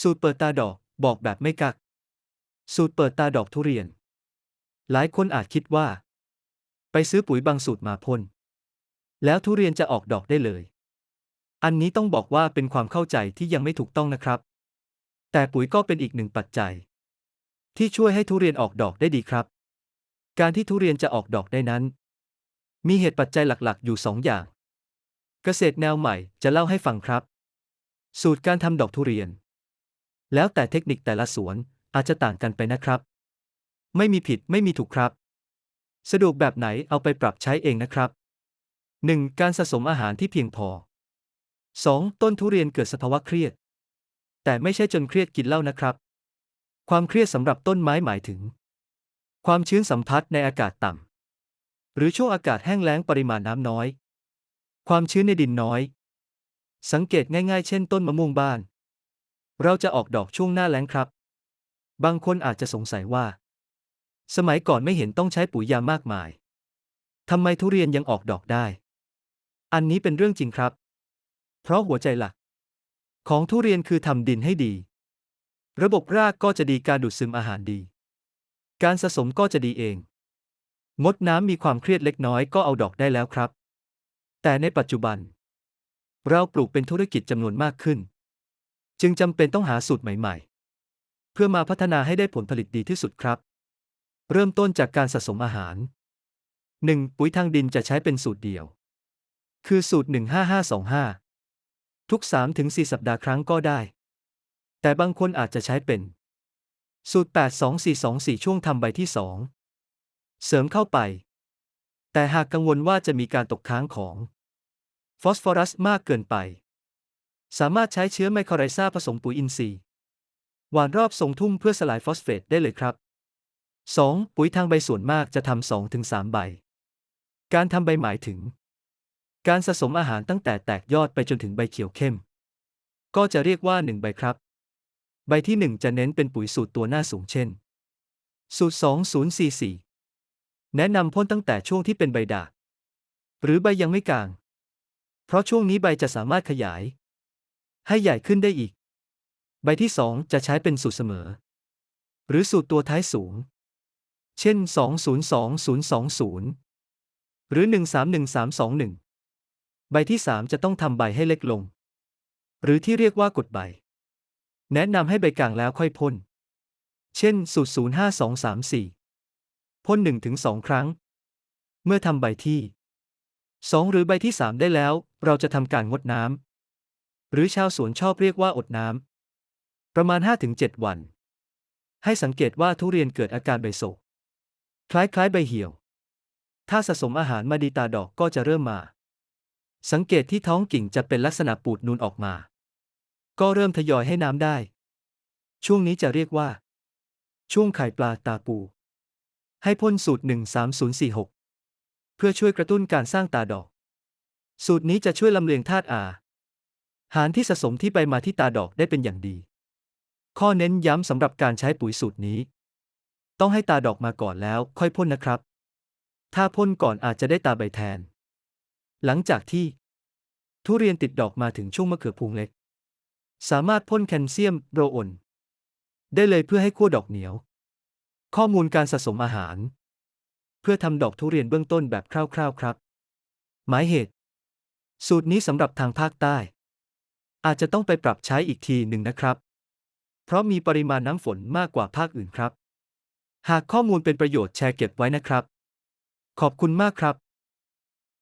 สูตรเปิดตาดอกบอกแบบไม่กัก สูตรเปิดตาดอกทุเรียน หลายคนอาจคิดว่า ไปซื้อปุ๋ยบางสูตรมาพ่นแล้วทุเรียนจะออกดอกได้เลย อันนี้ต้องบอกว่าเป็นความเข้าใจที่ยังไม่ถูกต้องนะครับ แต่ปุ๋ยก็เป็นอีกหนึ่งปัจจัย ที่ช่วยให้ทุเรียนออกดอกได้ดีครับ การที่ทุเรียนจะออกดอกได้นั้น มีเหตุปัจจัยหลักๆ อยู่สองอย่าง เกษตรแนวใหม่จะเล่าให้ฟังครับ สูตรการทำดอกทุเรียน แล้วแต่เทคนิคแต่ละสวนอาจจะต่างกันไปนะครับ ไม่มีผิดไม่มีถูกครับ สะดวกแบบไหนเอาไปปรับใช้เองนะครับ 1. การสะสมอาหารที่เพียงพอ 2. ต้นทุเรียนเกิดสภาวะเครียด แต่ไม่ใช่จนเครียดกินเหล้านะครับ ความเครียดสำหรับต้นไม้หมายถึง ความชื้นสัมผัสในอากาศต่ำหรือช่วงอากาศแห้งแล้งปริมาณน้ำน้อย ความชื้นในดินน้อย สังเกตง่ายๆ เช่นต้นมะม่วงบ้าน เราจะออกดอกช่วงหน้าแล้งครับ บางคนอาจจะสงสัยว่า สมัยก่อนไม่เห็นต้องใช้ปุ๋ยยามากมาย ทำไมทุเรียนยังออกดอกได้ อันนี้เป็นเรื่องจริงครับ เพราะหัวใจหลัก ของทุเรียนคือทำดินให้ดี ระบบรากก็จะดีการดูดซึมอาหารดี การสะสมก็จะดีเองงดน้ำมีความเครียดเล็กน้อยก็เอาดอกได้แล้วครับ แต่ในปัจจุบัน เราปลูกเป็นธุรกิจจำนวนมากขึ้น จึงจำเป็นต้องหาสูตรใหม่ๆ เพื่อมาพัฒนาให้ได้ผลผลิตดีที่สุดครับ เริ่มต้นจากการสะสมอาหาร 1. ปุ๋ยทางดินจะใช้เป็นสูตรเดียว คือสูตร 15525 ทุก 3-4 สัปดาห์ครั้งก็ได้ แต่บางคนอาจจะใช้เป็น สูตร 82424 ช่วงทำใบที่ 2 เสริมเข้าไป แต่หากกังวลว่าจะมีการตกค้างของ ฟอสฟอรัสมากเกินไป สามารถใช้เชื้อไมโครไรซาผสมปุ๋ยอินทรีย์หว่านรอบทรงทุ่งเพื่อสลายฟอสเฟตได้เลยครับ 2. ปุ๋ยทางใบส่วนมากจะทำ2ถึง3ใบ การทำใบหมายถึง การสะสมอาหารตั้งแต่แตกยอดไปจนถึงใบเขียวเข้ม ก็จะเรียกว่า 1 ใบครับ ใบที่ 1 จะเน้นเป็นปุ๋ยสูตรตัวหน้าสูงเช่น สูตร 2044 แนะนำพ่นตั้งแต่ช่วงที่เป็นใบด่างหรือใบยังไม่กลาง เพราะช่วงนี้ใบจะสามารถขยาย ให้ใหญ่ขึ้นได้อีก ใบที่ 2 จะใช้เป็นสูตรเสมอ หรือสูตรตัวท้ายสูง เช่น 202020 หรือ 131321 ใบที่ 3 จะต้องทำใบให้เล็กลง หรือที่เรียกว่ากดใบ แนะนำให้ใบกลางแล้วค่อยพ่น เช่น สูตร 05234 พ่น1-2 ครั้ง เมื่อทำใบที่ 2 หรือใบที่ 3 ได้แล้ว เราจะทำการงดน้ำ หรือชาวสวนชอบเรียกว่าอดน้ำ ประมาณ 5-7 วัน ให้สังเกตว่าทุเรียนเกิดอาการใบโศกคล้ายๆใบเหี่ยว ถ้าสะสมอาหารมาดีตาดอกก็จะเริ่มมา สังเกตที่ท้องกิ่งจะเป็นลักษณะปูดนูนออกมา ก็เริ่มทยอยให้น้ำได้ ช่วงนี้จะเรียกว่า ช่วงไข่ปลาตาปู ให้พ่นสูตร 13046 เพื่อช่วยกระตุ้นการสร้างตาดอก สูตรนี้จะช่วยลำเลียงธาตุอา หารที่สะสมที่ใบมาที่ตาดอกได้เป็นอย่างดี ข้อเน้นย้ำสำหรับการใช้ปุ๋ยสูตรนี้ ต้องให้ตาดอกมาก่อนแล้วค่อยพ่นนะครับ ถ้าพ่นก่อนอาจจะได้ตาใบแทน หลังจากที่ ทุเรียนติดดอกมาถึงช่วงมะเขือพวงเล็ก สามารถพ่นแคลเซียมโรออนได้เลยเพื่อให้ขั้วดอกเหนียว ข้อมูลการสะสมอาหาร เพื่อทำดอกทุเรียนเบื้องต้นแบบคร่าวๆครับ หมายเหตุ สูตรนี้สำหรับทางภาคใต้ อาจจะต้องไปปรับใช้อีกทีหนึ่งนะครับ เพราะมีปริมาณน้ำฝนมากกว่าภาคอื่นครับ หากข้อมูลเป็นประโยชน์แชร์เก็บไว้นะครับ ขอบคุณมากครับ